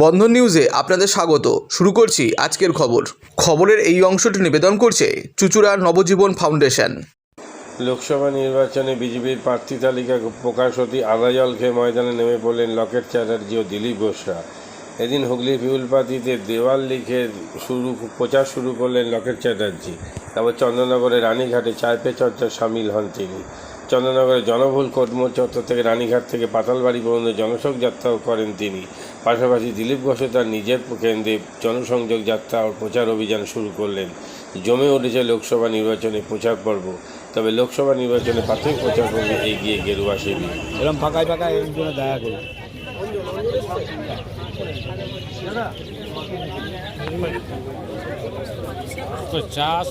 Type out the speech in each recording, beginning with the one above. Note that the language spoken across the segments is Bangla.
বন্ধন নিউজে আপনাদের স্বাগত। শুরু করছি আজকের খবর। খবরের এই অংশটি নিবেদন করছে চুচুড়ার নবজীবন ফাউন্ডেশন। লোকসভা নির্বাচনে বিজেপির প্রার্থী তালিকা প্রকাশ হতে আদা জল খেয়ে ময়দানে নেমে পড়লেন লকেট চ্যাটার্জি ও দিলীপ ঘোষরা এদিন হুগলি পিউলপাতিতে দেওয়াল লিখে শুরু, প্রচার শুরু করলেন লকেট চ্যাটার্জি। তারপর চন্দ্রনগরে রানীঘাটে চায় পে চর্চায় সামিল হন তিনি। চন্দ্রনগরের জনবহুল কোটমোড় চত্বর থেকে রানীঘাট থেকে পাতালবাড়ি পর্যন্ত জনশোক যাত্রাও করেন তিনি। পাশাপাশি দিলীপ ঘোষও তার নিজের কেন্দ্রে জনসংযোগ যাত্রা ও প্রচার অভিযান শুরু করলেন জমে উঠেছে লোকসভা নির্বাচনে প্রচার পর্ব তবে লোকসভা নির্বাচনে প্রাথমিক প্রচার পর্বে এগিয়ে গেরুয়া শিবির এরকম ফাঁকায় ফাঁকায় এর জন্য দেখা করি तो चास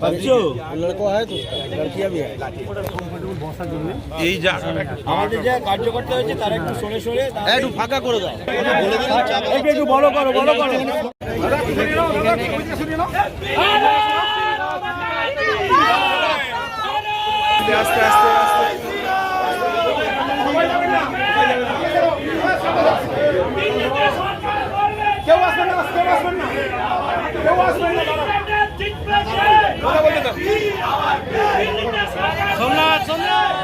बच्चों लड़को है तो लड़कियां भी है এই যা। আমাদের যা কার্যকর্তা হয়েছে তারা একটু সরে সরে একটু ফাঁকা করে দাও। বলে দিন একটু একটু বলো করো বলো করো। আস্তে আস্তে আস্তে সোমনাথ সোমনাথ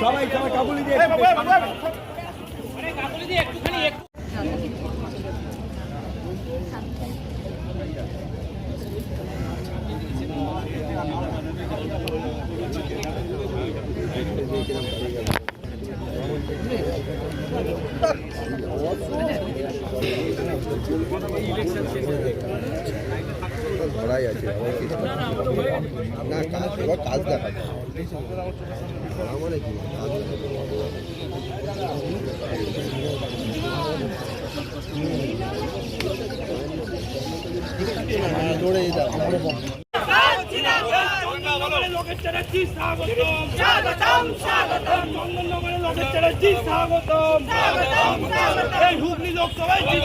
সবাই সবাই কাবুলি দিয়ে ধরাই আছে। না কাজ এবার কাজ দেখা দৌড়ে স্বাগতম এই হুগলি লোকসভায় কি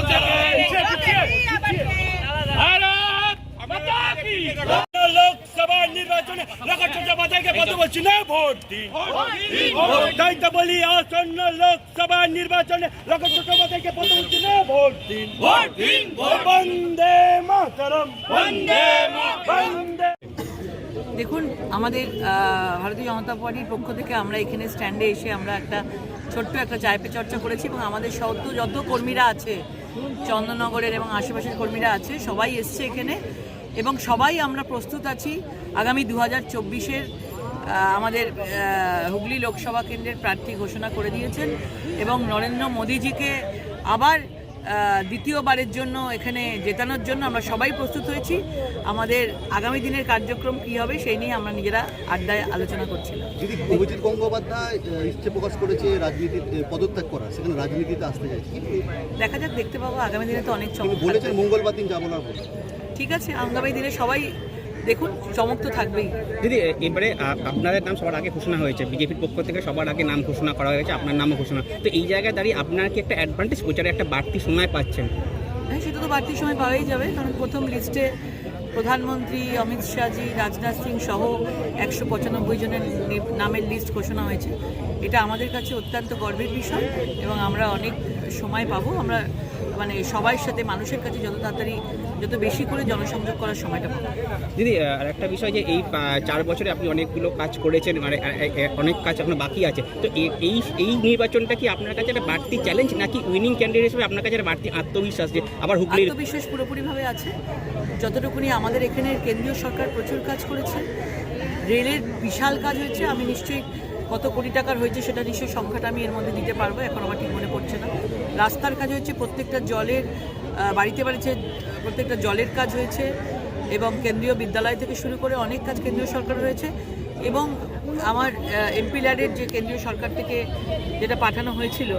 লোকসভা নির্বাচনে বলছি না? ভোট দিন। তাই তো বলি আসন্ন লোকসভা নির্বাচনে লোকের চট্টোপাধ্যায়কে বলছি না? ভোট দিন। ভোট দিন বন্দে মাতরম। বন্দে বন্দে। দেখুন আমাদের আহ, ভারতীয় জনতা পার্টির পক্ষ থেকে আমরা এখানে স্ট্যান্ডে এসে আমরা একটা ছোট্ট একটা চায়পে চর্চা করেছি এবং আমাদের সত্য যত কর্মীরা আছে চন্দননগরের এবং আশেপাশের কর্মীরা আছে সবাই এসছে এখানে। এবং সবাই আমরা প্রস্তুত আছি। আগামী দু হাজার চব্বিশের আমাদের হুগলি লোকসভা কেন্দ্রের প্রার্থী ঘোষণা করে দিয়েছেন এবং নরেন্দ্র মোদীজিকে আবার দ্বিতীয়বারের জন্য এখানে জেতানোর জন্য আমরা সবাই প্রস্তুত হয়েছি। আমাদের আগামী দিনের কার্যক্রম কী হবে সেই নিয়ে আমরা নিজেরা আড্ডায় আলোচনা করছিলাম। যদি অভিজিৎ গঙ্গোপাধ্যায় ইচ্ছে প্রকাশ করেছে রাজনীতিতে পদত্যাগ করা সেখানে রাজনীতিতে আসতে চাইছে দেখা যাক দেখতে পাবো। আগামী দিনে তো অনেক বলেছেন মঙ্গলবার দিন যাব না ঠিক আছে আগামী দিনে সবাই দেখুন চমক তো থাকবেই। দিদি এবারে আপনাদের নাম সবার আগে ঘোষণা হয়েছে। বিজেপির পক্ষ থেকে সবার আগে নাম ঘোষণা করা হয়েছে আপনার নামও ঘোষণা। তো এই জায়গায় দাঁড়িয়ে আপনার কি একটা অ্যাডভান্টেজ প্রচারে একটা বাড়তি সময় পাচ্ছেন? হ্যাঁ সেটা তো বাড়তি সময় পাওয়াই যাবে কারণ প্রথম লিস্টে প্রধানমন্ত্রী অমিত শাহজি রাজনাথ সিং সহ একশো পঁচানব্বই জনের নামের লিস্ট ঘোষণা হয়েছে। এটা আমাদের কাছে অত্যন্ত গর্বের বিষয় এবং আমরা অনেক সময় পাবো। আমরা মানে সবার সাথে মানুষের কাছে যত তাড়াতাড়ি যত বেশি করে জনসংযোগ করার সময়টা পাবো। দিদি আর একটা বিষয় যে এই চার বছরে আপনি অনেকগুলো কাজ করেছেন মানে অনেক কাজ আপনার বাকি আছে। তো এই এই নির্বাচনটা কি আপনার কাছে একটা বাড়তি চ্যালেঞ্জ নাকি উইনিং ক্যান্ডিডেট হিসেবে আপনার কাছে একটা বাড়তি আত্মবিশ্বাস যে আবার হুগলির আত্মবিশ্বাস পুরোপুরিভাবে আছে। যতটুকুনি আমাদের এখানে কেন্দ্রীয় সরকার প্রচুর কাজ করেছে রেলের বিশাল কাজ হয়েছে আমি নিশ্চয়ই কত কোটি টাকার হয়েছে সেটা নিশ্চয়ই সংখ্যাটা আমি এর মধ্যে দিতে পারব এখন আমার ঠিক মনে পড়ছে না। রাস্তার কাজ হয়েছে প্রত্যেকটা জলের বাড়িতে বাড়িতে প্রত্যেকটা জলের কাজ হয়েছে এবং কেন্দ্রীয় বিদ্যালয় থেকে শুরু করে অনেক কাজ কেন্দ্রীয় সরকার রয়েছে এবং আমার এমপি ল্যাডের যে কেন্দ্রীয় সরকার থেকে যেটা পাঠানো হয়েছিল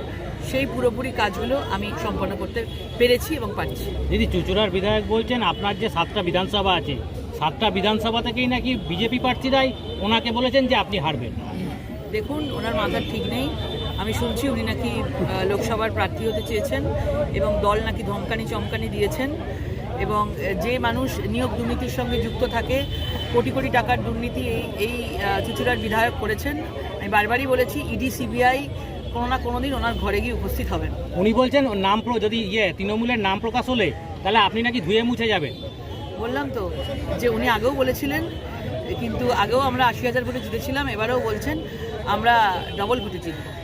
সেই পুরোপুরি কাজগুলো আমি সম্পন্ন করতে পেরেছি এবং পারছি। দিদি চুচুড়ার বিধায়ক বলছেন আপনার যে সাতটা বিধানসভা আছে সাতটা বিধানসভা থেকেই নাকি বিজেপি প্রার্থীরাই ওনাকে বলেছেন যে আপনি হারবেন। দেখুন ওনার মাথার ঠিক নেই। আমি শুনছি উনি নাকি লোকসভার প্রার্থী হতে চেয়েছেন এবং দল নাকি ধমকানি চমকানি দিয়েছেন এবং যে মানুষ নিয়োগ দুর্নীতির সঙ্গে যুক্ত থাকে কোটি কোটি টাকার দুর্নীতি এই এই চুচুড়ার বিধায়ক করেছেন। আমি বারবারই বলেছি ইডি সিবিআই কোনো না কোনো দিন ওনার ঘরে গিয়ে উপস্থিত হবেন। উনি বলছেন নাম প্র- যদি ইয়ে তৃণমূলের নাম প্রকাশ হলে তাহলে আপনি নাকি ধুয়ে মুছে যাবেন। বললাম তো যে উনি আগেও বলেছিলেন কিন্তু আগেও আমরা আশি হাজার ভোটে জিতেছিলাম এবারেও বলছেন আমরা ডবল ভোটে জিতব।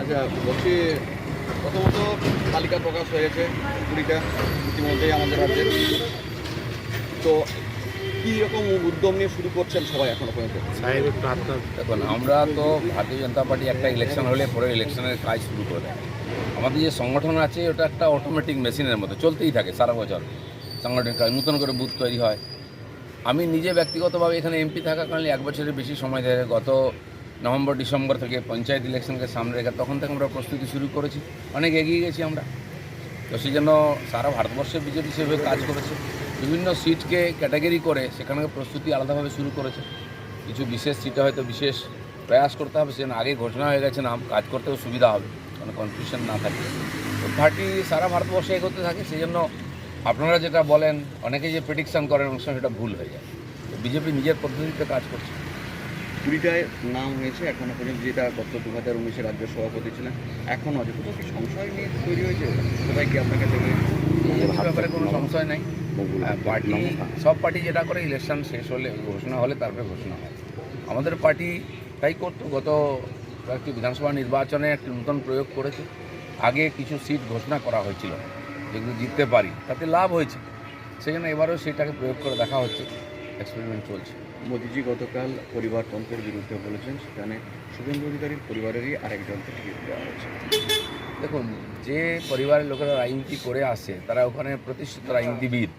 আচ্ছা বলছি প্রথমত তালিকা প্রকাশ হয়েছে কুড়িটা ইতিমধ্যেই আমাদের রাজ্যে তো কী রকম উদ্যম নিয়ে শুরু করছেন সবাই এখনও পর্যন্ত দেখুন আমরা তো ভারতীয় জনতা পার্টি একটা ইলেকশন হলে পরে ইলেকশনের কাজ শুরু করে আমাদের যে সংগঠন আছে ওটা একটা অটোমেটিক মেশিনের মতো চলতেই থাকে সারা বছর সাংগঠনিক নতুন করে বুথ তৈরি হয়। আমি নিজে ব্যক্তিগতভাবে এখানে এমপি থাকাকালীন এক বছরের বেশি সময় ধরে গত নভেম্বর, ডিসেম্বর থেকে পঞ্চায়েত ইলেকশনকে সামনে রেখে তখন থেকে আমরা প্রস্তুতি শুরু করেছি। অনেক এগিয়ে গেছি আমরা। তো সেই জন্য সারা ভারতবর্ষে বিজেপি সেভাবে কাজ করেছে। বিভিন্ন সিটকে ক্যাটাগরি করে সেখানে প্রস্তুতি আলাদাভাবে শুরু করেছে। কিছু বিশেষ সিটে হয়তো বিশেষ প্রয়াস করতে হবে, সেজন্য আগে ঘোষণা হয়ে গেছে নাম কাজ করতেও সুবিধা হবে। কোনো কনফিউশন না থাকে। পার্টি সারা ভারতবর্ষে এগোতে থাকে সেই জন্য আপনারা যেটা বলেন অনেকে যে প্রেডিকশন করেন অনেক সময় সেটা ভুল হয়ে যায়। বিজেপি নিজের পদ্ধতিতে কাজ করছে। কুড়িটায় নাম হয়েছে এখনও পর্যন্ত যেটা গত দু হাজার উনিশে রাজ্য সভাপতি ছিলেন এখনও আছে কোথাও কি সংশয় নিয়ে তৈরি হয়েছে? কোথায় কি আপনাকে দেবে এই ব্যাপারে কোনো সংশয় নাই। হ্যাঁ, পার্টি সব পার্টি যেটা করে ইলেকশন শেষ হলে ঘোষণা হলে তারপরে ঘোষণা হয়। আমাদের পার্টি তাই করতো। গত কয়েকটি বিধানসভা নির্বাচনে একটি নতুন প্রয়োগ করেছে। আগে কিছু সিট ঘোষণা করা হয়েছিল। যেগুলো জিততে পারি তাতে লাভ হয়েছে। সেই জন্য এবারেও সেটাকে প্রয়োগ করে দেখা হচ্ছে এক্সপেরিমেন্ট চলছে। মোদিজি গতকাল পরিবারতন্ত্রের বিরুদ্ধে বলেছেন সেখানে শুভেন্দু অধিকারীর পরিবারেরই আরেকজনকে টিকিট দেওয়া হয়েছে। দেখুন যে পরিবারের লোকেরা রাজনীতি করে আসে তারা ওখানে প্রতিষ্ঠিত রাজনীতিবিদ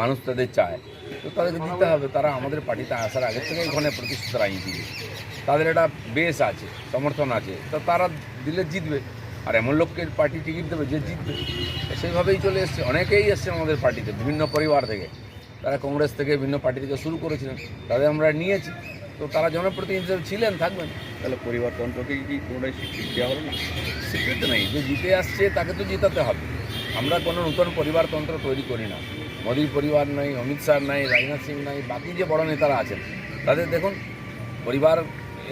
মানুষ তাদের চায়। তো তাদেরকে দিতে হবে তারা আমাদের পার্টিতে আসার আগে থেকে ওখানে প্রতিষ্ঠিত রাজনীতিবিদ। তাদের একটা বেস আছে সমর্থন আছে তো তারা দিলে জিতবে। আর এমন লোককে পার্টি টিকিট দেবে যে জিতবে। সেইভাবেই চলে এসছে। অনেকেই এসছে আমাদের পার্টিতে বিভিন্ন পরিবার থেকে। তারা কংগ্রেস থেকে বিভিন্ন পার্টি থেকে শুরু করেছিলেন। তাদের আমরা নিয়েছি। তো তারা জনপ্রতিনিধি হিসেবে ছিলেন থাকবেন। তাহলে পরিবারতন্ত্রকে কি পুনরায় স্বীকৃতি দেওয়া হলো না? স্বীকৃতি নেই। যে জিতে আসছে তাকে তো জিতাতে হবে। আমরা কোনো নতুন পরিবারতন্ত্র তৈরি করি না। মোদীর পরিবার নাই অমিত শাহ নাই রাজনাথ সিং নাই বাকি যে বড় নেতারা আছেন তাদের দেখুন পরিবার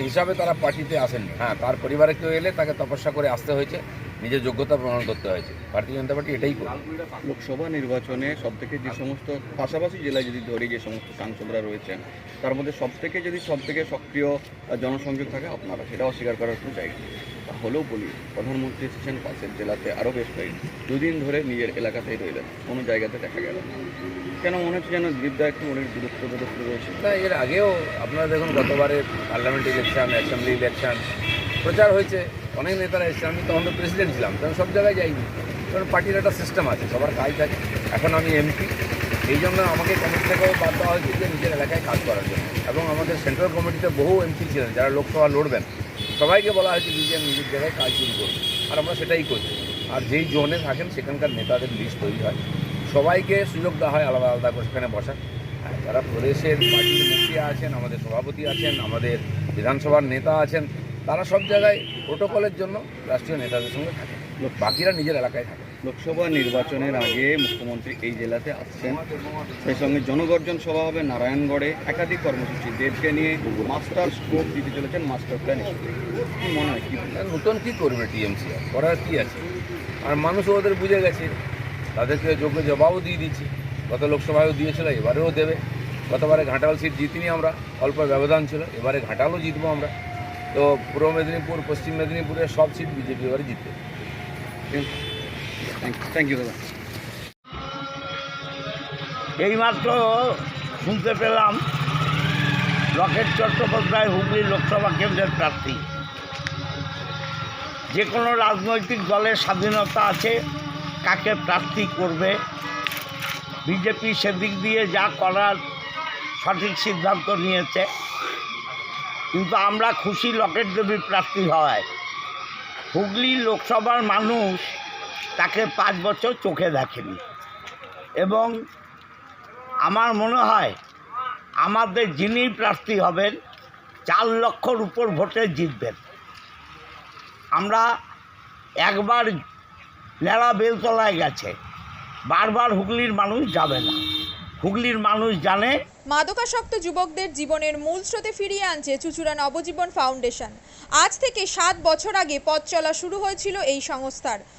হিসাবে তারা পার্টিতে আসেন হ্যাঁ তার পরিবারে কেউ এলে তাকে তপস্যা করে আসতে হয়েছে, নিজের যোগ্যতা প্রমাণ করতে হয়েছে। ভারতীয় জনতা পার্টি এটাই করে লোকসভা নির্বাচনে সব থেকে যে সমস্ত, পাশাপাশি জেলায় যদি ধরি যে সমস্ত সাংসদরা রয়েছেন, তার মধ্যে সব থেকে যদি সব থেকে সক্রিয় জনসংযোগ থাকে আপনারা সেটা অস্বীকার করার জন্য জায়গা। হলেও বলি, প্রধানমন্ত্রী এসেছেন পাশের জেলাতে আরও বেশ কয়েকদিন দুদিন ধরে নিজের এলাকাতেই রইলেন, কোনো জায়গাতে দেখা গেল না। কেন মনে হচ্ছে যেন দীপদা একটু অনেক দূরত্ব দূরত্ব রয়েছে? তা এর আগেও আপনারা দেখুন গতবারের পার্লামেন্ট ইলেকশন অ্যাসেম্বলি ইলেকশন প্রচার হয়েছে। অনেক নেতারা এসেছে আমি তখন তো প্রেসিডেন্ট ছিলাম তখন সব জায়গায় যাইনি। কারণ পার্টির একটা সিস্টেম আছে, সবার কাজ থাকে এখন আমি এমপি এই জন্য আমাকে কমিটি থেকেও বাদ দেওয়া হয়েছে যে নিজের এলাকায় কাজ করার জন্য। এবং আমাদের সেন্ট্রাল কমিটিতে বহু এমপি ছিলেন, যারা লোকসভা লড়বেন। সবাইকে বলা হয়েছে নিজের নিজের জায়গায় কাজ শুরু করবে আর আমরা সেটাই করছি। আর যেই জোনে থাকেন, সেখানকার নেতাদের লিস্ট তৈরি হয়। সবাইকে সুযোগ দেওয়া হয় আলাদা আলাদা করে সেখানে বসার। যারা প্রদেশের পার্টির মুখিয়া আছেন, আমাদের সভাপতি আছেন, আমাদের বিধানসভার নেতা আছেন, তারা সব জায়গায় প্রোটোকলের জন্য রাষ্ট্রীয় নেতাদের সঙ্গে থাকে বাকিরা নিজের এলাকায় থাকে লোকসভা নির্বাচনের আগে মুখ্যমন্ত্রী এই জেলাতে আসছেন। সেই সঙ্গে জনগর্জন সভা হবে নারায়ণগড়ে। একাধিক কর্মসূচি দেবকে নিয়ে মাস্টার স্ট্রোক দিতে চলেছেন মাস্টার প্ল্যান কি মনে হয় কি নতুন কী করবে টিএমসি? করার কী আছে? আর মানুষ ওদের বুঝে গেছে। তাদেরকে যোগ্য জবাবও দিয়ে দিচ্ছি গত লোকসভায়ও দিয়েছিল এবারেও দেবে। গতবারে ঘাটাল সিট জিতিনি আমরা। অল্প ব্যবধান ছিল এবারে ঘাটালও জিতবো আমরা। তো পূর্ব মেদিনীপুর পশ্চিম মেদিনীপুরের সব সিট বিজেপি এবারে জিতবে। থ্যাংক ইউ দাদা এইমাত্র শুনতে পেলাম লকেট চট্টোপাধ্যায় হুগলি লোকসভা কেন্দ্রের প্রার্থী। যে কোনো রাজনৈতিক দলের স্বাধীনতা আছে, কাকে প্রার্থী করবে? বিজেপি সেদিক দিয়ে যা করার সঠিক সিদ্ধান্ত নিয়েছে। কিন্তু আমরা খুশি লকেট দেবী প্রার্থী হয় হুগলি লোকসভার মানুষ তাকে পাঁচ বছর চোখে দেখেনি। এবং আমার মনে হয় আমাদের যিনি প্রার্থী হবেন, চার লক্ষর উপর ভোটে জিতবেন। আমরা একবার ন্যাড়া বেলতলায় গেছে, বারবার হুগলির মানুষ যাবে না। হুগলির মানুষ জানে মাদকাসক্ত যুবকদের জীবনের মূল স্রোতে ফিরিয়ে আনছে চুচুড়া নবজীবন ফাউন্ডেশন। আজ থেকে সাত বছর আগে পথ চলা শুরু হয়েছিল এই সংস্থার।